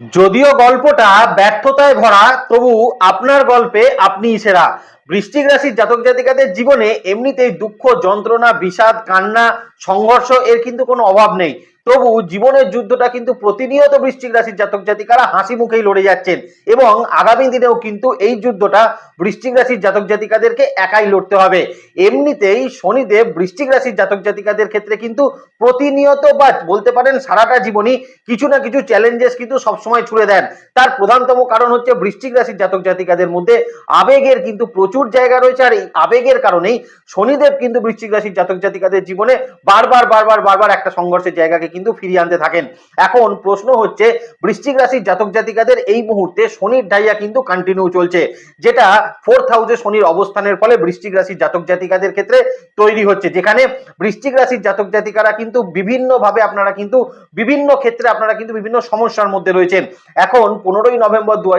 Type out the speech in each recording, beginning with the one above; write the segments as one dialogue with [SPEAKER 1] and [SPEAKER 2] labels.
[SPEAKER 1] যদিও গল্পটা ব্যর্থতায় ভরা, তবু আপনার গল্পে আপনি সেরা। বৃষ্টিক রাশির জাতক জাতিকাদের জীবনে এমনিতেই দুঃখ, যন্ত্রণা, বিষাদ, কান্না, সংঘর্ষ, এর কিন্তু কোনো অভাব নেই। তবু জীবনের যুদ্ধটা কিন্তু প্রতিনিয়ত বৃশ্চিক রাশির জাতক জাতিকারা হাসি মুখেই লড়ে যাচ্ছেন এবং আগামী দিনেও কিন্তু এই যুদ্ধটা বৃশ্চিক রাশির জাতক জাতিকাদেরকে একাই লড়তে হবে। এমনিতেই শনিদেব বৃশ্চিক রাশির জাতক জাতিকাদের ক্ষেত্রে কিন্তু প্রতিনিয়ত বা বলতে পারেন সারাটা জীবনই কিছু না কিছু চ্যালেঞ্জেস কিন্তু সবসময় ছুড়ে দেন। তার প্রধানতম কারণ হচ্ছে বৃশ্চিক রাশির জাতক জাতিকাদের মধ্যে আবেগের কিন্তু প্রচুর জায়গা রয়েছে আর এই আবেগের কারণেই শনিদেব কিন্তু বৃশ্চিক রাশির জাতক জাতিকাদের জীবনে বারবার বারবার বারবার একটা সংঘর্ষের জায়গাকে কিন্তু ফিরিয়ে আনতে থাকেন। এখন প্রশ্ন হচ্ছে, বৃশ্চিক রাশির জাতক জাতিকাদের এই মুহূর্তে শনির ঢাইয়া কিন্তু কন্টিনিউ চলছে, যেটা ফোর্থ হাউসে শনির অবস্থানের ফলে বৃশ্চিক রাশির জাতক জাতিকাদের ক্ষেত্রে তৈরি হচ্ছে, যেখানে বৃশ্চিক রাশির জাতক জাতিকারা কিন্তু বিভিন্নভাবে আপনারা কিন্তু বিভিন্ন ক্ষেত্রে আপনারা কিন্তু বিভিন্ন সমস্যার মধ্যে রয়েছেন। এখন পনেরোই নভেম্বর দু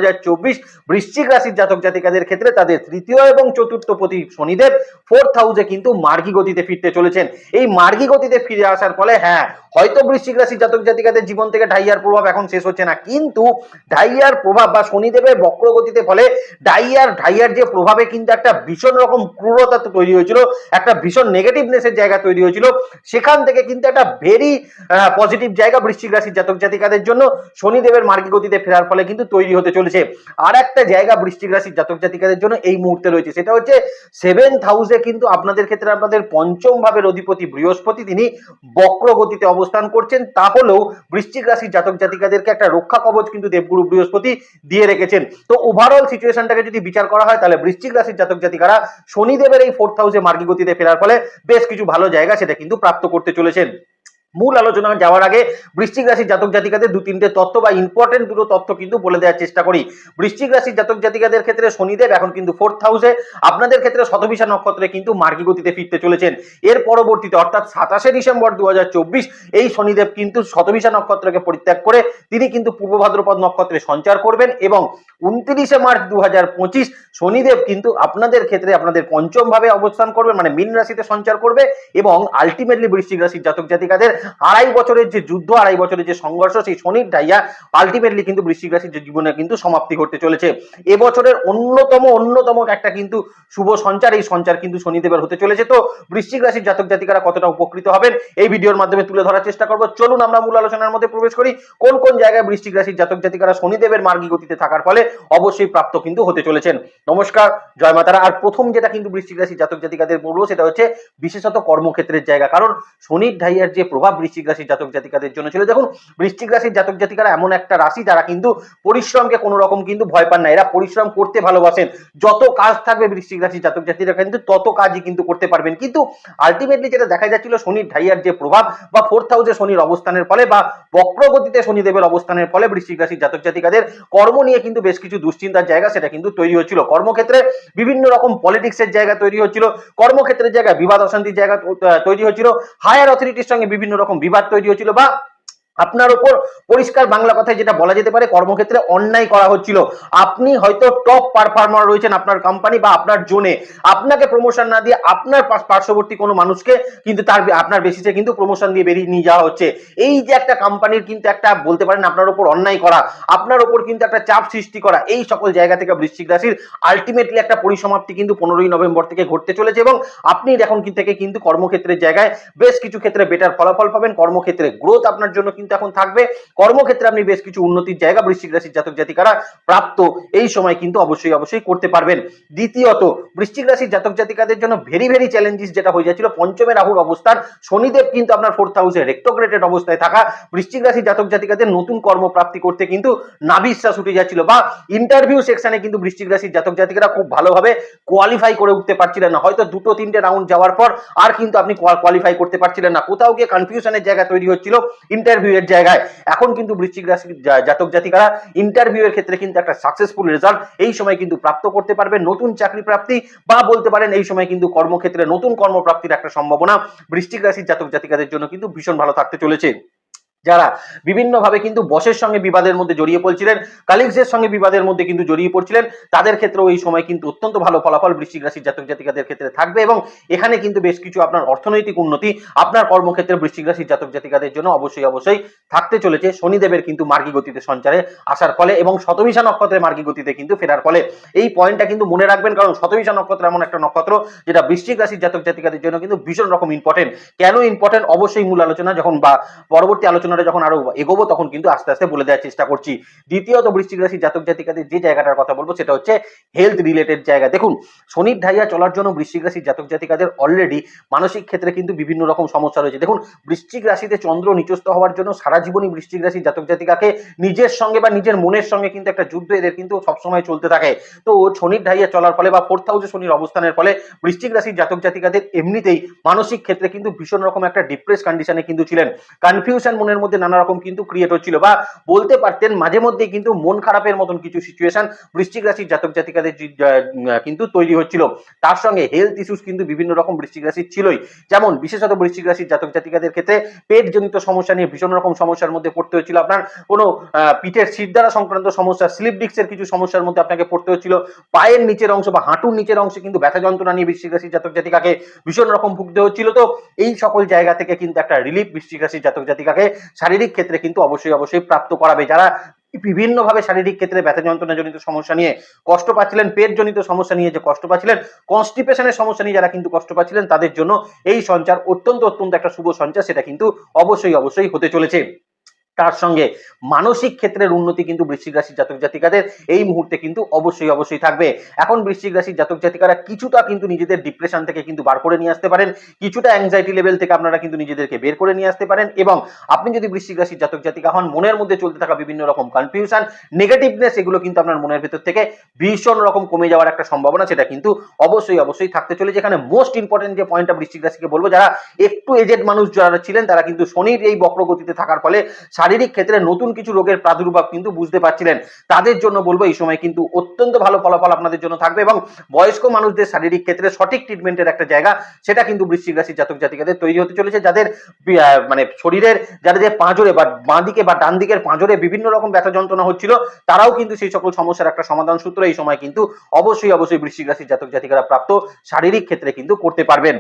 [SPEAKER 1] বৃশ্চিক রাশির জাতক জাতিকাদের ক্ষেত্রে তাদের তৃতীয় এবং চতুর্থ প্রতি শনিদেব ফোর্থ হাউসে কিন্তু মার্গী গতিতে ফিরতে চলেছেন। এই মার্গী গতিতে ফিরে আসার ফলে হ্যাঁ হয়তো বৃশ্চিক রাশির জাতক জাতিকাদের জীবন থেকে ঢাইয়ার প্রভাব এখন শেষ হচ্ছে না। কিন্তু ঢাইয়ার প্রভাব বা শনিদেবের বক্রগতিতে ফলে ডাইয়ার ঢাইয়ার যে প্রভাবে কিন্তু একটা ভীষণ রকম ক্রূরতা তৈরি হয়েছিল, একটা ভীষণ নেগেটিভনেসের জায়গা তৈরি হয়েছিল। সেখান থেকে কিন্তু একটা ভেরি পজিটিভ জায়গা বৃশ্চিক রাশির জাতক জাতিকাদের জন্য শনিদেবের মার্গী গতিতে ফেরার ফলে কিন্তু তৈরি হতে চলেছে। আর একটা জায়গা বৃশ্চিক রাশির জাতক জাতিকাদের জন্য এই মুহূর্তে রয়েছে, সেটা হচ্ছে সেভেন্থ হাউসে কিন্তু আপনাদের ক্ষেত্রে আপনাদের পঞ্চম ভাবের অধিপতি বৃহস্পতি, তিনি বক্র গতিতে অবস্থান করছেন তাহলেও বৃশ্চিক রাশির জাতক জাতিকাদেরকে একটা রক্ষা কবচ কিন্তু দেবগুরু বৃহস্পতি দিয়ে রেখেছেন। তো ওভারঅল সিচুয়েশনটাকে যদি বিচার করা হয়, তাহলে বৃশ্চিক রাশির জাতক জাতিকারা শনিদেবের এই ফোর্থ হাউসে মার্গী গতিতে ফেরার ফলে বেশ কিছু ভালো জায়গা সেটা কিন্তু প্রাপ্ত করতে চলেছেন। মূল আলোচনা যাওয়ার আগে বৃশ্চিক রাশির জাতক জাতিকাদের দু তিনটে তথ্য বা ইম্পর্টেন্ট দুটো তথ্য কিন্তু বলে দেওয়ার চেষ্টা করি। বৃশ্চিক রাশির জাতক জাতিকাদের ক্ষেত্রে শনিদেব এখন কিন্তু ফোর্থ হাউসে আপনাদের ক্ষেত্রে শতবিশা নক্ষত্রে কিন্তু মার্গী গতিতে ফিরতে চলেছেন। এর পরবর্তীতে অর্থাৎ সাতাশে ডিসেম্বর দু হাজার চব্বিশ এই শনিদেব কিন্তু শতবিশা নক্ষত্রকে পরিত্যাগ করে তিনি কিন্তু পূর্ব ভাদ্রপদ নক্ষত্রে সঞ্চার করবেন এবং উনত্রিশে মার্চ দু হাজার পঁচিশ শনিদেব কিন্তু আপনাদের ক্ষেত্রে আপনাদের পঞ্চম ভাবে অবস্থান করবে মানে মীন রাশিতে সঞ্চার করবে এবং আলটিমেটলি বৃশ্চিক রাশির জাতক জাতিকাদের আড়াই বছরের যে যুদ্ধ, আড়াই বছরের যে সংঘর্ষ, সেই শনির ডাইয়া আলটিমেটলি কিন্তু বৃশ্চিক রাশির যে জীবনে কিন্তু সমাপ্তি ঘটতে চলেছে। এবছরের অন্যতম অন্যতম একটা কিন্তু শুভ সঞ্চার, এই সঞ্চার কিন্তু শনিদেবের হতে চলেছে। তো বৃশ্চিক রাশির জাতক জাতিকারা কতটা উপকৃত হবেন? এই ভিডিওর মাধ্যমে তুলে ধরার চেষ্টা করব। চলুন আমরা মূল আলোচনার মধ্যে প্রবেশ করি। কোন কোন জায়গায় বৃশ্চিক রাশির জাতক জাতিকারা শনিদেবের মার্গী গতিতে থাকার ফলে অবশ্যই প্রাপ্ত কিন্তু হতে চলেছেন। নমস্কার, জয় মাতারা। আর প্রথম যেটা কিন্তু বৃশ্চিক রাশির জাতক জাতিকাদের বলব, সেটা হচ্ছে বিশেষত কর্মক্ষেত্রের জায়গা। কারণ শনির ঢাইয়ার যে প্রভাব বৃশ্চিক রাশির জাতক জাতিকাদের জন্য ছিল। দেখুন, বৃশ্চিক রাশির জাতক জাতিকারা এমন একটা রাশি যারা কিন্তু পরিশ্রমকে কোনো রকম কিন্তু ভয় পান না। এরা পরিশ্রম করতে ভালোবাসেন। যত কাজ থাকবে বৃশ্চিক রাশির জাতক জাতিরা কিন্তু তত কাজই কিন্তু করতে পারবেন। কিন্তু আলটিমেটলি যেটা দেখা যাচ্ছিল, শনির ঢাইয়ার যে প্রভাব বা ফোর্থ হাউসে শনির অবস্থানের ফলে বা বক্রগতিতে শনিদেবের অবস্থানের ফলে বৃশ্চিক রাশির জাতক জাতিকাদের কর্ম নিয়ে কিন্তু বেশ কিছু দুশ্চিন্তার জায়গা সেটা কিন্তু তৈরি হচ্ছিল। কর্মক্ষেত্রে বিভিন্ন রকম পলিটিক্সের জায়গা তৈরি হচ্ছিল। কর্মক্ষেত্রের জায়গায় বিবাদ অশান্তির জায়গা তৈরি হচ্ছিল। হায়ার অথরিটির সঙ্গে বিভিন্ন রকম বিবাদ তৈরি হয়েছিল বা আপনার উপর পরিষ্কার বাংলা কথায় যেটা বলা যেতে পারে, কর্মক্ষেত্রে অন্যায় করা হচ্ছিল। আপনি হয়তো টপ পারফর্মার রয়েছেন আপনার কোম্পানি বা আপনার জোনে। আপনাকে প্রমোশন না দিয়ে আপনার পার্শ্ববর্তী কোনো মানুষকে কিন্তু তার আপনার বেসিসে কিন্তু প্রমোশন দিয়ে বেরিয়ে নিয়ে যাওয়া হচ্ছে। এই যে একটা কোম্পানির কিন্তু একটা বলতে পারেন আপনার উপর অন্যায় করা, আপনার উপর কিন্তু একটা চাপ সৃষ্টি করা, এই সকল জায়গা থেকে বৃশ্চিক রাশির আলটিমেটলি একটা পরিসমাপ্তি কিন্তু পনেরোই নভেম্বর থেকে ঘটতে চলেছে এবং আপনি এখন থেকে কিন্তু কর্মক্ষেত্রের জায়গায় বেশ কিছু ক্ষেত্রে বেটার ফলাফল পাবেন। কর্মক্ষেত্রে গ্রোথ আপনার জন্য কিন্তু এখন থাকবে। কর্মক্ষেত্রে আপনি বেশ কিছু উন্নতির জায়গা বৃশ্চিক রাশির জাতক জাতিকারা প্রাপ্ত। এই সময় কিন্তু অবশ্যই অবশ্যই করতে পারবেন। দ্বিতীয়ত, বৃশ্চিক রাশির জাতক জাতিকাদের জন্য ভেরি ভেরি চ্যালেঞ্জিস যেটা হয়ে যাচ্ছিল, পঞ্চমে রাহুর অবস্থান। শনিদেব কিন্তু আপনার ফোর্থ হাউসে রেক্টোগ্রেটেড অবস্থায় থাকা। বৃশ্চিক রাশির জাতক জাতিকাদের নতুন কর্মপ্রাপ্তি করতে কিন্তু নাবিশ্বাস উঠে যাচ্ছিল বা ইন্টারভিউ সেকশনে কিন্তু বৃশ্চিক রাশির জাতক জাতিকারা খুব ভালোভাবে কোয়ালিফাই করে উঠতে পারছিলেন না। হয়তো দুটো, তিনটে রাউন্ড যাওয়ার পর আর কিন্তু আপনি কোয়ালিফাই করতে পারছিলেন না। কোথাও গিয়ে কনফিউশনের জায়গা তৈরি হচ্ছিল। ইন্টারভিউ এর জায়গায়। এখন কিন্তু বৃশ্চিক রাশির জাতক জাতিকারা ইন্টারভিউ এর ক্ষেত্রে কিন্তু একটা সাকসেসফুল রেজাল্ট এই সময় কিন্তু প্রাপ্ত করতে পারবে, নতুন চাকরি প্রাপ্তি বা বলতে পারেন এই সময় কিন্তু কর্মক্ষেত্রে নতুন কর্মপ্রাপ্তির একটা সম্ভাবনা বৃষ্টিক রাশির জাতক জাতিকাদের জন্য কিন্তু ভীষণ ভালো থাকতে চলেছে। যারা বিভিন্নভাবে কিন্তু বসের সঙ্গে বিবাদের মধ্যে জড়িয়ে পড়ছিলেন কালিগসের সঙ্গে বিবাদের মধ্যে কিন্তু জড়িয়ে পড়ছিলেন, তাদের ক্ষেত্রেও এই সময় কিন্তু অত্যন্ত ভালো ফলাফল বৃশ্চিক রাশির জাতক জাতিকাদের ক্ষেত্রে থাকবে এবং এখানে কিন্তু বেশ কিছু আপনার অর্থনৈতিক উন্নতি, আপনার কর্মক্ষেত্রে বৃশ্চিক রাশির জাতক জাতিকাদের জন্য অবশ্যই অবশ্যই থাকতে চলেছে। শনিদেবের কিন্তু মার্গী গতিতে সঞ্চারে আসার ফলে এবং শতভিসা নক্ষত্রের মার্গী গতিতে কিন্তু ফেরার ফলে। এই পয়েন্টটা কিন্তু মনে রাখবেন, কারণ শতভিসা নক্ষত্র এমন একটা নক্ষত্র যেটা বৃশ্চিক রাশির জাতক জাতিকাদের জন্য কিন্তু ভীষণ রকম ইম্পর্টেন্ট কেন ইম্পর্টেন্ট অবশ্যই মূল আলোচনা যখন বা পরবর্তী আলোচনাটা যখন আরও এগোবো, তখন কিন্তু আস্তে আস্তে বলে দেওয়ার চেষ্টা করছি। দ্বিতীয়ত বৃশ্চিক রাশির জাতক জাতিকাদের যে জায়গাটার কথা বলব, সেটা হচ্ছে হেলথ রিলেটেড জায়গা। দেখুন, শনির ঢাইয়া চলার জন্য বৃশ্চিক রাশির জাতক জাতিকাদের অলরেডি মানসিক ক্ষেত্রে কিন্তু বিভিন্ন রকম সমস্যা রয়েছে। দেখুন, বৃশ্চিক রাশিতে চন্দ্র নিচস্থ হওয়ার জন্য সারা জীবনই বৃশ্চিক রাশির জাতক জাতিকাকে নিজের সঙ্গে বা নিজের মনের সঙ্গে কিন্তু একটা যুদ্ধ এদের কিন্তু সবসময় চলতে থাকে। তো শনির ঢাইয়া চলার ফলে বা ফোর্থ হাউসে শনির অবস্থানের ফলে বৃশ্চিক রাশির জাতক জাতিকাদের এমনিতেই মানসিক ক্ষেত্রে কিন্তু ভীষণ রকম একটা ডিপ্রেস কন্ডিশনে কিন্তু ছিলেন। কনফিউশন মনের মধ্যে নানা রকম কিন্তু ক্রিয়েট হচ্ছিল বা বলতে পারতেন মাঝে মধ্যে কিন্তু মন খারাপের মতন কিছু সিচুয়েশন বৃশ্চিক রাশির জাতক জাতিকাদের কিন্তু তৈরি হচ্ছিল। তার সঙ্গে হেলথ ইস্যুস কিন্তু বিভিন্ন রকম বৃশ্চিক রাশির ছিলই। যেমন বিশেষত বৃশ্চিক রাশির জাতক জাতিকাদের ক্ষেত্রে পেট জনিত সমস্যা নিয়ে ভীষণ রকম সমস্যার মধ্যে পড়তে হচ্ছিল। আপনার কোনো পিঠের দ্বারা সংক্রান্ত সমস্যা স্লিপ ডিস্কের কিছু সমস্যার মধ্যে আপনাকে পড়তে হচ্ছিল। পায়ের নিচের অংশ বা হাঁটুর নিচের অংশে কিন্তু ব্যথা যন্ত্রণা নিয়ে বৃশ্চিক রাশির জাতক জাতিকাকে ভীষণ রকম ভুগতে হচ্ছিল। তো এই সকল জায়গা থেকে কিন্তু একটা রিলিফ বৃশ্চিক রাশির জাতক জাতিকাকে শারীরিক ক্ষেত্রে কিন্তু অবশ্যই অবশ্যই প্রাপ্ত করাবে। যারা বিভিন্নভাবে শারীরিক ক্ষেত্রে ব্যথা যন্ত্রণা জনিত সমস্যা নিয়ে কষ্ট পাচ্ছিলেন, পেট জনিত সমস্যা নিয়ে যে কষ্ট পাচ্ছিলেন কনস্টিপেশনের সমস্যা নিয়ে যারা কিন্তু কষ্ট পাচ্ছিলেন, তাদের জন্য এই সঞ্চার অত্যন্ত অত্যন্ত একটা শুভ সঞ্চার, সেটা কিন্তু অবশ্যই অবশ্যই হতে চলেছে। তার সঙ্গে মানসিক ক্ষেত্রের উন্নতি কিন্তু বৃশ্চিক রাশির জাতক জাতিকাদের এই মুহূর্তে কিন্তু অবশ্যই অবশ্যই থাকবে। এখন বৃশ্চিক রাশির জাতক জাতিকারা কিছুটা কিন্তু নিজেদের ডিপ্রেশন থেকে কিন্তু বার করে নিয়ে আসতে পারেন। কিছুটা অ্যাংজাইটি লেভেল থেকে আপনারা কিন্তু নিজেদেরকে বের করে নিয়ে আসতে পারেন এবং আপনি যদি বৃশ্চিক রাশির জাতক জাতিকা হন, মনের মধ্যে চলতে থাকা বিভিন্ন রকম কনফিউশন নেগেটিভনেস এগুলো কিন্তু আপনার মনের ভেতর থেকে ভীষণ রকম কমে যাওয়ার একটা সম্ভাবনা, সেটা কিন্তু অবশ্যই অবশ্যই থাকতে চলে যেখানে মোস্ট ইম্পর্টেন্ট যে পয়েন্টটা বৃশ্চিক রাশিকে বলব, যারা একটু এজেড মানুষ যারা ছিলেন, তারা কিন্তু শনির এই বক্রগতিতে থাকার ফলে শারীরিক ক্ষেত্রে নতুন কিছু রোগের প্রাদুর্ভাব কিন্তু বুঝতে পারছিলেন। তাদের জন্য বলব, এই সময় কিন্তু অত্যন্ত ভালো ফলাফল আপনাদের জন্য থাকবে এবং বয়স্ক মানুষদের শারীরিক ক্ষেত্রে সঠিক ট্রিটমেন্টের একটা জায়গা, সেটা কিন্তু বৃশ্চিক রাশির জাতক জাতিকাদের তৈরি হতে চলেছে, যাদের মানে শরীরের যাদের যে পাঁজরে বা বাঁ দিকে বা ডান দিকের পাঁজরে বিভিন্ন রকম ব্যথা যন্ত্রণা হচ্ছিল, তারাও কিন্তু সেই সকল সমস্যার একটা সমাধান সূত্র এই সময় কিন্তু অবশ্যই অবশ্যই বৃশ্চিক রাশির জাতক জাতিকারা প্রাপ্ত শারীরিক ক্ষেত্রে কিন্তু করতে পারবেন।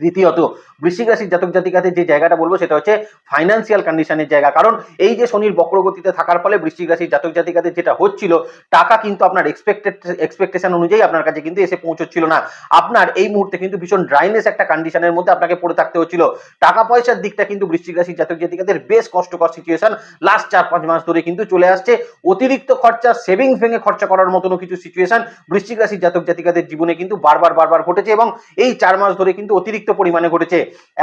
[SPEAKER 1] তৃতীয়ত, বৃশ্চিক রাশির জাতক জাতিকাদের যে জায়গাটা বলব সেটা হচ্ছে ফাইন্যান্সিয়াল কন্ডিশনের জায়গা। কারণ এই যে শনির বক্রগতিতে থাকার ফলে বৃশ্চিক রাশির জাতক জাতিকাদের যেটা হচ্ছিল, টাকা কিন্তু আপনার এক্সপেক্টেড এক্সপেকটেশন অনুযায়ী আপনার কাছে কিন্তু এসে পৌঁছচ্ছিল না। আপনার এই মুহূর্তে কিন্তু ভীষণ ড্রাইনেস একটা কন্ডিশনের মধ্যে আপনাকে পড়ে থাকতে হচ্ছিল। টাকা পয়সার দিকটা কিন্তু বৃশ্চিক রাশির জাতক জাতিকাদের বেশ কষ্টকর সিচুয়েশন লাস্ট চার পাঁচ মাস ধরে কিন্তু চলে আসছে। অতিরিক্ত খরচা সেভিংস ভেঙে খরচা করার মতনও কিছু সিচুয়েশন বৃশ্চিক রাশির জাতক জাতিকাদের জীবনে কিন্তু বারবার বারবার ঘটেছে এবং এই চার মাস ধরে কিন্তু অতিরিক্ত পরিমাণে ঘটেছে।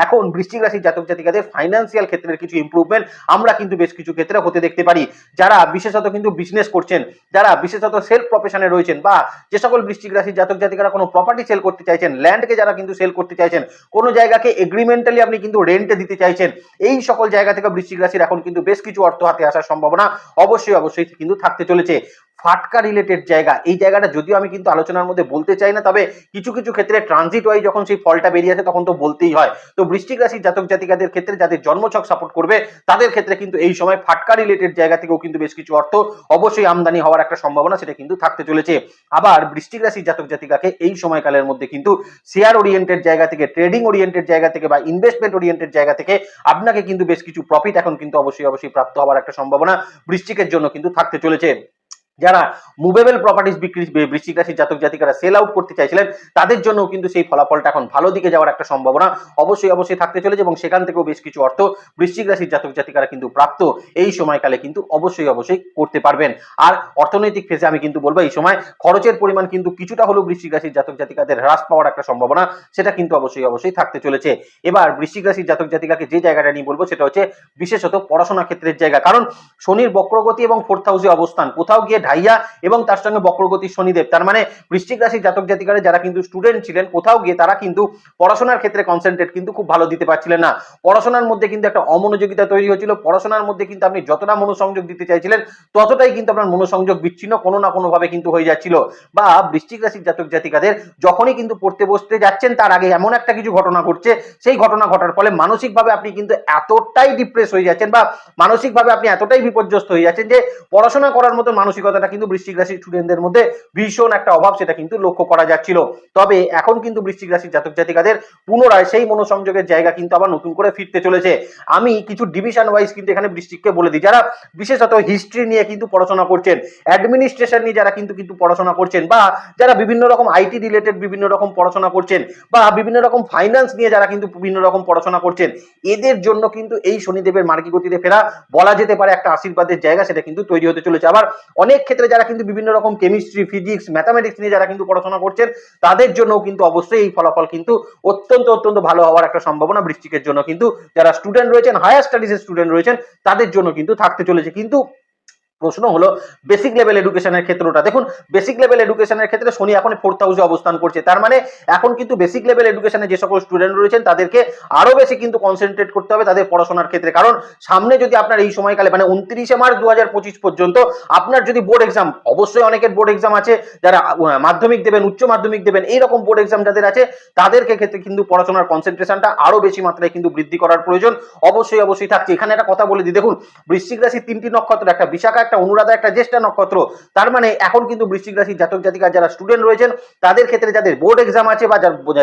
[SPEAKER 1] এখন বৃশ্চিক রাশির জাতক জাতিকাদের ফাইন্যান্সিয়াল ক্ষেত্রের কিছু ইমপ্রুভমেন্ট আমরা কিন্তু বেশ কিছু ক্ষেত্রে হতে দেখতে পারি। যারা বিশেষত কিন্তু বিজনেস করছেন, যারা বিশেষত সেলফ প্রফেশনে রয়েছেন বা যে সকল বৃশ্চিক রাশির জাতক জাতিকারা কোনো প্রপার্টি সেল করতে চাইছেন ল্যান্ডকে যারা কিন্তু সেল করতে চাইছেন, কোনো জায়গাকে এগ্রিমেন্টালি আপনি কিন্তু রেন্টে দিতে চাইছেন, এই সকল জায়গা থেকে বৃশ্চিক রাশির এখন কিন্তু বেশ কিছু অর্থ হাতে আসার সম্ভাবনা অবশ্যই অবশ্যই কিন্তু থাকতে চলেছে। ফাটকা রিলেটেড জায়গা। এই জায়গাটা যদিও আমি কিন্তু আলোচনার মধ্যে বলতে চাই না, তবে কিছু কিছু ক্ষেত্রে ট্রানজিট ওয়াই যখন সেই ফলটা বেরিয়ে আসে তখন তো বলতেই হয়। তো বৃশ্চিক রাশির জাতক জাতিকাদের ক্ষেত্রে যাদের জন্মছক সাপোর্ট করবে, তাদের ক্ষেত্রে কিন্তু এই সময় ফাটকা রিলেটেড জায়গা থেকেও কিন্তু বেশ কিছু অর্থ অবশ্যই আমদানি হওয়ার একটা সম্ভাবনা সেটা কিন্তু থাকতে চলেছে। আবার বৃশ্চিক রাশির জাতক জাতিকাকে এই সময়কালের মধ্যে কিন্তু শেয়ার ওরিয়েন্টেড জায়গা থেকে ট্রেডিং ওরিয়েন্টেড জায়গা থেকে বা ইনভেস্টমেন্ট ওরিয়েন্টেড জায়গা থেকে আপনাকে কিন্তু বেশ কিছু প্রফিট এখন কিন্তু অবশ্যই অবশ্যই প্রাপ্ত হওয়ার একটা সম্ভাবনা বৃষ্টিকের জন্য কিন্তু থাকতে চলেছে। যারা মুভেবল প্রপার্টিস বিক্রি, বৃশ্চিক রাশির জাতক জাতিকারা সেল আউট করতে চাইছিলেন, তাদের জন্য কিন্তু সেই ফলাফলটা এখন ভালো দিকে যাওয়ার একটা সম্ভাবনা অবশ্যই অবশ্যই থাকতে চলেছে এবং সেখান থেকেও বেশ কিছু অর্থ বৃশ্চিক রাশির জাতক জাতিকারা কিন্তু প্রাপ্ত এই সময়কালে কিন্তু অবশ্যই অবশ্যই করতে পারবেন। আর অর্থনৈতিক ফেসে আমি কিন্তু বলব, এই সময় খরচের পরিমাণ কিন্তু কিছুটা হলেও বৃশ্চিক রাশির জাতক জাতিকাদের হ্রাস পাওয়ার একটা সম্ভাবনা, সেটা কিন্তু অবশ্যই অবশ্যই থাকতে চলেছে। এবার বৃশ্চিক রাশির জাতক জাতিকাকে যে জায়গাটা নিয়ে বলব, সেটা হচ্ছে বিশেষত পড়াশোনা ক্ষেত্রের জায়গা। কারণ শনির বক্রগতি এবং ফোর্থ হাউসে অবস্থান, কোথাও গিয়ে ঢাইয়া এবং তার সঙ্গে বক্রগতি শনিদেব। তার মানে বৃশ্চিক রাশির জাতক জাতিকারা যারা কিন্তু স্টুডেন্ট ছিলেন, কোথাও গিয়ে তারা কিন্তু পড়াশোনার ক্ষেত্রে কনসেন্ট্রেট কিন্তু খুব ভালো দিতে পারছিলেন না। পড়াশোনার মধ্যে কিন্তু একটা অমনোযোগিতা তৈরি হয়েছিল। পড়াশোনার মধ্যে কিন্তু আপনি যতটা মনোসংযোগ দিতে চাইছিলেন, ততটাই কিন্তু আপনার মনোসংযোগ বিচ্ছিন্ন কোনো না কোনোভাবে কিন্তু হয়ে যাচ্ছিল। বা বৃশ্চিক রাশির জাতক জাতিকাদের যখনই কিন্তু পড়তে বসতে যাচ্ছেন, তার আগে এমন একটা কিছু ঘটনা ঘটছে। সেই ঘটনা ঘটার ফলে মানসিকভাবে আপনি কিন্তু এতটাই ডিপ্রেস হয়ে যাচ্ছেন বা মানসিকভাবে আপনি এতটাই বিপর্যস্ত হয়ে যাচ্ছেন যে পড়াশোনা করার মতো মানসিকতাটা কিন্তু বৃশ্চিক রাশির স্টুডেন্টদের মধ্যে ভীষণ একটা অভাব সেটা কিন্তু লক্ষ্য করা যাচ্ছিল। তবে এখন কিন্তু বৃশ্চিক রাশির জাতক জাতিকাদের পুনরায় সেই মনোসংযোগের জায়গা কিন্তু আবার নতুন করে ফিরতে চলেছে। আমি কিছু ডিভিশন ওয়াইজ কিন্তু এখানে বৃশ্চিককে বলে দিই। যারা বিশেষত হিস্ট্রি নিয়ে কিন্তু পড়াশোনা করছেন অ্যাডমিনিস্ট্রেশন নিয়ে যারা কিন্তু কিন্তু পড়াশোনা করছেন বা যারা বিভিন্ন রকম আইটি রিলেটেড বিভিন্ন রকম পড়াশোনা করছেন বা বিভিন্ন রকম ফাইন্যান্স নিয়ে যারা কিন্তু বিভিন্ন রকম পড়াশোনা করছেন, এদের জন্য কিন্তু এই শনিদেবের মার্গী গতিতে ফেরা বলা যেতে পারে একটা আশীর্বাদের জায়গা সেটা কিন্তু তৈরি হতে চলেছে। আবার অনেক ক্ষেত্রে যারা কিন্তু বিভিন্ন রকম কেমিস্ট্রি ফিজিক্স ম্যাথামেটিক্স নিয়ে যারা কিন্তু পড়াশোনা করছেন, তাদের জন্য কিন্তু অবশ্যই এই ফলাফল কিন্তু অত্যন্ত অত্যন্ত ভালো হওয়ার একটা সম্ভাবনা বৃষ্টিকের জন্য। কিন্তু যারা স্টুডেন্ট রয়েছেন হায়ার স্টাডিজের স্টুডেন্ট রয়েছেন, তাদের জন্য কিন্তু থাকতে চলেছে। কিন্তু প্রশ্ন হলো বেসিক লেভেল এডুকেশনের ক্ষেত্রটা। দেখুন বেসিক লেভেল এডুকেশনের ক্ষেত্রে শনি এখন ফোর্থ হাউসে অবস্থান করছে। তার মানে এখন কিন্তু বেসিক লেভেল এডুকেশনে যে সকল স্টুডেন্ট রয়েছেন, তাদেরকে আরও বেশি কিন্তু কনসেন্ট্রেট করতে হবে তাদের পড়াশোনার ক্ষেত্রে। কারণ সামনে যদি আপনার এই সময়কালে মানে উনত্রিশে মার্চ দু হাজার পঁচিশ পর্যন্ত আপনার যদি বোর্ড এক্সাম অবশ্যই অনেকের বোর্ড এক্সাম আছে, যারা মাধ্যমিক দেবেন, উচ্চ মাধ্যমিক দেবেন, এইরকম বোর্ড এক্সাম যাদের আছে, তাদেরকে ক্ষেত্রে কিন্তু পড়াশোনার কনসেন্ট্রেশনটা আরও বেশি মাত্রায় কিন্তু বৃদ্ধি করার প্রয়োজন। অবশ্যই অবশ্যই থাকছে। এখানে একটা কথা বলে দিই। দেখুন, বৃশ্চিক রাশির তিনটি নক্ষত্র, একটা বিশাখা, একটা অনুরাধা, একটা জ্যেষ্ঠা নক্ষত্র। তার মানে এখন কিন্তু বৃশ্চিক রাশির জাতক, জাতিকা যারা স্টুডেন্ট রয়েছেন, তাদের ক্ষেত্রে যাদের বোর্ড এক্সাম আছে বা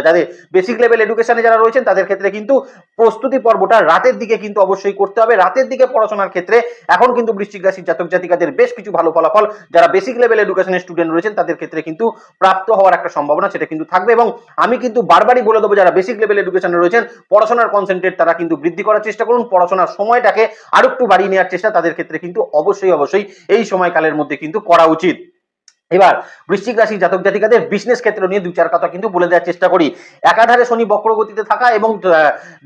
[SPEAKER 1] যাদের বেসিক লেভেল এডুকেশনে যারা রয়েছেন, তাদের ক্ষেত্রে কিন্তু প্রস্তুতি পর্বটা রাতের দিকে কিন্তু অবশ্যই করতে হবে। রাতের দিকে পড়াশোনার ক্ষেত্রে এখন কিন্তু বৃশ্চিক রাশির জাতক, জাতিকাদের বেশ কিছু ভালো ফলাফল, যারা বেসিক লেভেল এডুকেশনের স্টুডেন্ট রয়েছেন, তাদের ক্ষেত্রে কিন্তু প্রাপ্ত হওয়ার একটা সম্ভাবনা সেটা কিন্তু থাকবে এবং আমি কিন্তু বারবারই বলে দেবো, যারা বেসিক লেভেল এডুকেশনে রয়েছেন, পড়াশোনার কনসেন্ট্রেট তারা কিন্তু বৃদ্ধি করার চেষ্টা করুন। পড়াশোনার সময়টাকে আরও একটু বাড়িয়ে নেওয়ার চেষ্টা তাদের ক্ষেত্রে কিন্তু অবশ্যই অবশ্যই এই সময়কালের মধ্যে কিন্তু করা উচিত। এবার বৃশ্চিক রাশি জাতক জাতিকাদের বিজনেস ক্ষেত্র নিয়ে দু চার কথা কিন্তু বলে দেওয়ার চেষ্টা করি। একাধারে শনি বক্রগতিতে থাকা এবং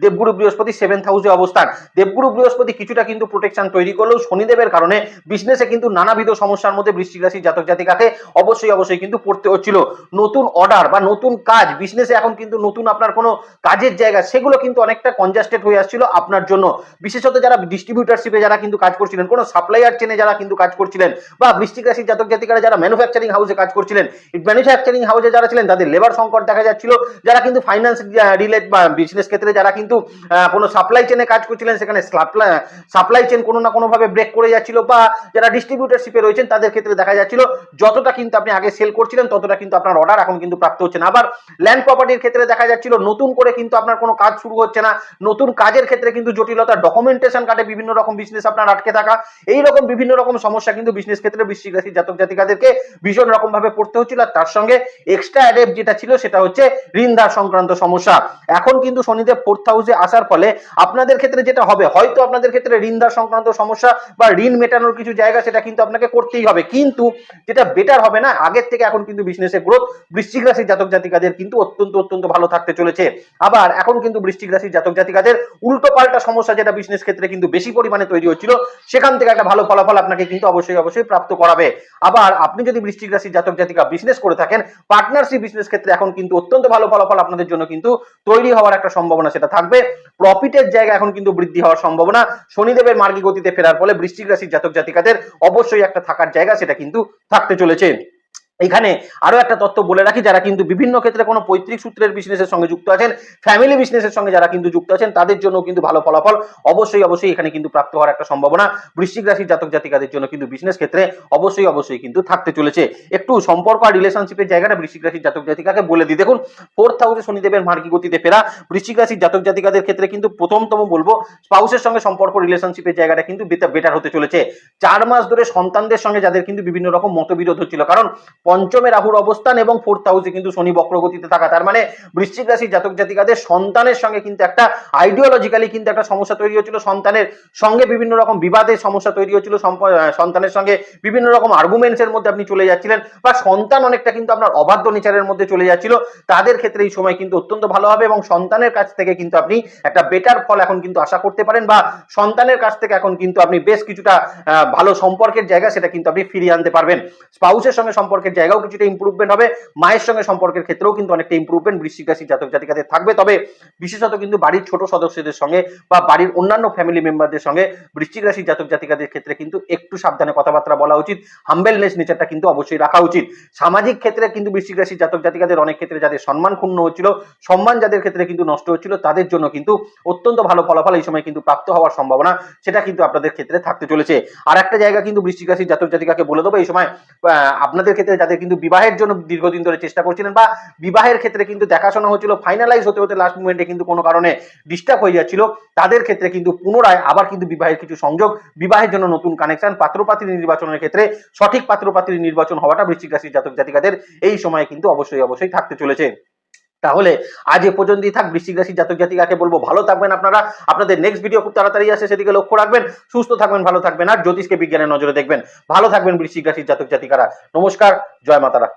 [SPEAKER 1] দেবগুরু বৃহস্পতি সেভেন্থ হাউসে অবস্থান। দেবগুরু বৃহস্পতি কিছুটা কিন্তু প্রোটেকশন তৈরি করলেও শনিদেবের কারণে বিজনেসে কিন্তু নানাবিধ সমস্যার মধ্যে বৃশ্চিক রাশি জাতক জাতিকাকে অবশ্যই অবশ্যই কিন্তু পড়তে হচ্ছিল। নতুন অর্ডার বা নতুন কাজ বিজনেসে এখন কিন্তু নতুন আপনার কোনো কাজের জায়গা, সেগুলো কিন্তু অনেকটা কনজাস্টেড হয়ে আসছিল আপনার জন্য। বিশেষত যারা ডিস্ট্রিবিউটারশিপে যারা কিন্তু কাজ করছিলেন, কোনো সাপ্লাইয়ার চেনে যারা কিন্তু কাজ করছিলেন বা বৃষ্টিক রাশির জাতক জাতিকারা যারা ম্যানুফ্যাকচারিং হাউসে কাজ করছিলেন। ম্যানুফ্যাকচারিং হাউসে যারা ছিলেন, তাদের লেবার সংকট দেখা যাচ্ছিল। যারা কিন্তু ফাইন্যান্স রিলেট বা বিজনেস ক্ষেত্রে যারা কিন্তু কোনো সাপ্লাই চেনে কাজ করছিলেন, সেখানে সাপ্লাই চেন কোনো না কোনো ভাবে ব্রেক করে যাচ্ছিল, বা যারা ডিস্ট্রিবিউটারশিপে রয়েছেন, তাদের ক্ষেত্রে দেখা যাচ্ছিল, যতটা কিন্তু আপনি আগে সেল করছিলেন, ততটা কিন্তু আপনার অর্ডার এখন কিন্তু প্রাপ্ত হচ্ছে না। আবার ল্যান্ড প্রপার্টির ক্ষেত্রে দেখা যাচ্ছিল, নতুন করে কিন্তু আপনার কোনো কাজ শুরু হচ্ছে না। নতুন কাজের ক্ষেত্রে কিন্তু জটিলতা ডকুমেন্টেশন কাটে বিভিন্ন রকম বিজনেস আপনার আটকে থাকা। এই রকম বিভিন্ন রকম সমস্যা কিন্তু বিজনেস ক্ষেত্রে রাশি জাতক জাতিকাদেরকে ভীষণ রকম ভাবে পড়তে হচ্ছিল আর তার সঙ্গে এক্সট্রা অ্যাডেপ যেটা ছিল সেটা হচ্ছে ঋণদার সংক্রান্ত সমস্যা। এখন কিন্তু শনিদেব ফোর্থ হাউসে আসার ফলে আপনাদের ক্ষেত্রে যেটা হবে, হয়তো আপনাদের ক্ষেত্রে ঋণদার সংক্রান্ত সমস্যা বা ঋণ মেটানোর কিছু জায়গা সেটা কিন্তু আপনাকে করতেই হবে। কিন্তু যেটা বেটার হবে না, আগের থেকে এখন কিন্তু বিজনেসে গ্রোথ বৃশ্চিক রাশির জাতক জাতিকাদের কিন্তু অত্যন্ত অত্যন্ত ভালো থাকতে চলেছে। আবার এখন কিন্তু বৃশ্চিক রাশির জাতক জাতিকাদের উল্টো পাল্টা সমস্যা যেটা বিজনেস ক্ষেত্রে কিন্তু বেশি পরিমাণে তৈরি হচ্ছিল, সেখান থেকে একটা ভালো ফলাফল আপনাকে কিন্তু অবশ্যই অবশ্যই প্রাপ্ত করাবে। আবার আপনি যদি বৃশ্চিক রাশির জাতক জাতিকা বিজনেস করে থাকেন পার্টনারশিপ বিজনেস ক্ষেত্রে এখন কিন্তু অত্যন্ত ভালো ফলাফল আপনাদের জন্য কিন্তু তৈরি হওয়ার একটা সম্ভাবনা সেটা থাকবে। প্রফিটের জায়গা এখন কিন্তু বৃদ্ধি হওয়ার সম্ভাবনা। শনিদেবের মার্গী গতিতে ফেরার ফলে বৃষ্টিক রাশির জাতক জাতিকাদের অবশ্যই একটা থাকার জায়গা সেটা কিন্তু থাকতে চলেছে। এখানে আরও একটা তথ্য বলে রাখি, যারা কিন্তু বিভিন্ন ক্ষেত্রে কোনো পৈতৃক সূত্রের বিজনেসের সঙ্গে যুক্ত আছেন ফ্যামিলি বিজনেসের সঙ্গে যারা কিন্তু যুক্ত আছেন, তাদের জন্য কিন্তু ভালো ফলাফল। অবশ্যই অবশ্যই এখানে কিন্তু প্রাপ্ত হওয়ার একটা সম্ভাবনা। বৃশ্চিক রাশির জাতক জাতিকাদের জন্য কিন্তু বিজনেস ক্ষেত্রে অবশ্যই অবশ্যই কিন্তু থাকতে চলেছে। একটু সম্পর্ক আর রিলেশনশিপের জায়গাটা বৃশ্চিক রাশির জাতক জাতিকাকে বলে দিই। দেখুন ফোর্থ হাউসে শনিদেবের মার্কি গতিতে ফেরা? বৃশ্চিক রাশির জাতক জাতিকাদের ক্ষেত্রে কিন্তু প্রথমতম বলব স্পাউসের সঙ্গে সম্পর্ক রিলেশনশিপের জায়গাটা কিন্তু বেটার হতে চলেছে। চার মাস ধরে সন্তানদের সঙ্গে যাদের কিন্তু বিভিন্ন রকম মতবিরোধ হচ্ছিল, কারণ পঞ্চমে রাহুর অবস্থান এবং ফোর্থ হাউসে কিন্তু শনি বক্রগতিতে থাকা। তার মানে বৃশ্চিক রাশির জাতক জাতিকাদের সন্তানের সঙ্গে কিন্তু একটা আইডিওলজিক্যালি কিন্তু একটা সমস্যা তৈরি হচ্ছিল সন্তানের সঙ্গে বিভিন্ন রকম বিবাদের সমস্যা তৈরি আহ, সন্তানের সঙ্গে বিভিন্ন রকম আর্গুমেন্টস এর মধ্যে আপনি চলে যাচ্ছিলেন বা সন্তান অনেকটা কিন্তু আপনার অবাধ্য নেচারের মধ্যে চলে যাচ্ছিল। তাদের ক্ষেত্রে এই সময় কিন্তু অত্যন্ত ভালো হবে এবং সন্তানের কাছ থেকে কিন্তু আপনি একটা বেটার ফল এখন কিন্তু আশা করতে পারেন বা সন্তানের কাছ থেকে এখন কিন্তু আপনি বেশ কিছুটা ভালো সম্পর্কের জায়গা সেটা কিন্তু আপনি ফিরিয়ে আনতে পারবেন। স্পাউসের সঙ্গে সম্পর্কের জায়গাও কিছুটা ইম্প্রুভমেন্ট হবে। মায়ের সঙ্গে সম্পর্কের ক্ষেত্রেও কিন্তু অনেকটা ইম্প্রুভমেন্ট বৃশ্চিক রাশির জাতক জাতিকাদের থাকবে। তবে বিশেষত কিন্তু বাড়ির ছোট সদস্যদের সঙ্গে বা বাড়ির অন্যান্য ফ্যামিলি মেম্বারদের সঙ্গে বৃশ্চিক রাশির জাতক জাতিকাদের ক্ষেত্রে কিন্তু একটু সাবধানে কথাবার্তা বলা উচিত। হাম্বেলনেস নেচারটা কিন্তু অবশ্যই রাখা উচিত। সামাজিক ক্ষেত্রে কিন্তু বৃশ্চিক রাশির জাতক জাতিকাদের অনেক ক্ষেত্রে যাদের সম্মান ক্ষুণ্ণ হচ্ছিল, সম্মান যাদের ক্ষেত্রে কিন্তু নষ্ট হচ্ছিল, তাদের জন্য কিন্তু অত্যন্ত ভালো ফলাফল এই সময় কিন্তু প্রাপ্ত হওয়ার সম্ভাবনা সেটা কিন্তু আপনাদের ক্ষেত্রে থাকতে চলেছে। আর একটা জায়গা কিন্তু বৃশ্চিক রাশির জাতক জাতিকাকে বলে দেবো, এই সময় আপনাদের ক্ষেত্রে যাদের কিন্তু বিবাহের জন্য দীর্ঘদিন ধরে চেষ্টা করছিলেন বা বিবাহের ক্ষেত্রে কিন্তু দেখাশোনা হচ্ছিল ফাইনালাইজ হতে হতে লাস্ট মুমেন্টে কিন্তু কোনো কারণে ডিস্টার্ব হয়ে যাচ্ছিল। তাদের ক্ষেত্রে কিন্তু পুনরায় আবার কিন্তু বিবাহের কিছু সংযোগ, বিবাহের জন্য নতুন কানেকশন পাত্রপাত্রী নির্বাচনের ক্ষেত্রে সঠিক পাত্রপাত্রী নির্বাচন হওয়াটা বৃশ্চিক রাশির জাতক জাতিকাদের এই সময়ে কিন্তু অবশ্যই অবশ্যই থাকতে চলেছে। তাহলে আজ এ পর্যন্তই থাক বৃষ্টিক রাশির জাতক জাতিকাকে বলব, ভালো থাকবেন আপনারা। আপনাদের নেক্সট ভিডিও খুব তাড়াতাড়ি আসে, সেদিকে লক্ষ্য রাখবেন, সুস্থ থাকবেন, ভালো থাকবেন, আর জ্যোতিষকে বিজ্ঞানের নজরে দেখবেন। ভালো থাকবেন বৃষ্টিক রাশির জাতক জাতিকারা। নমস্কার, জয় মাতারা।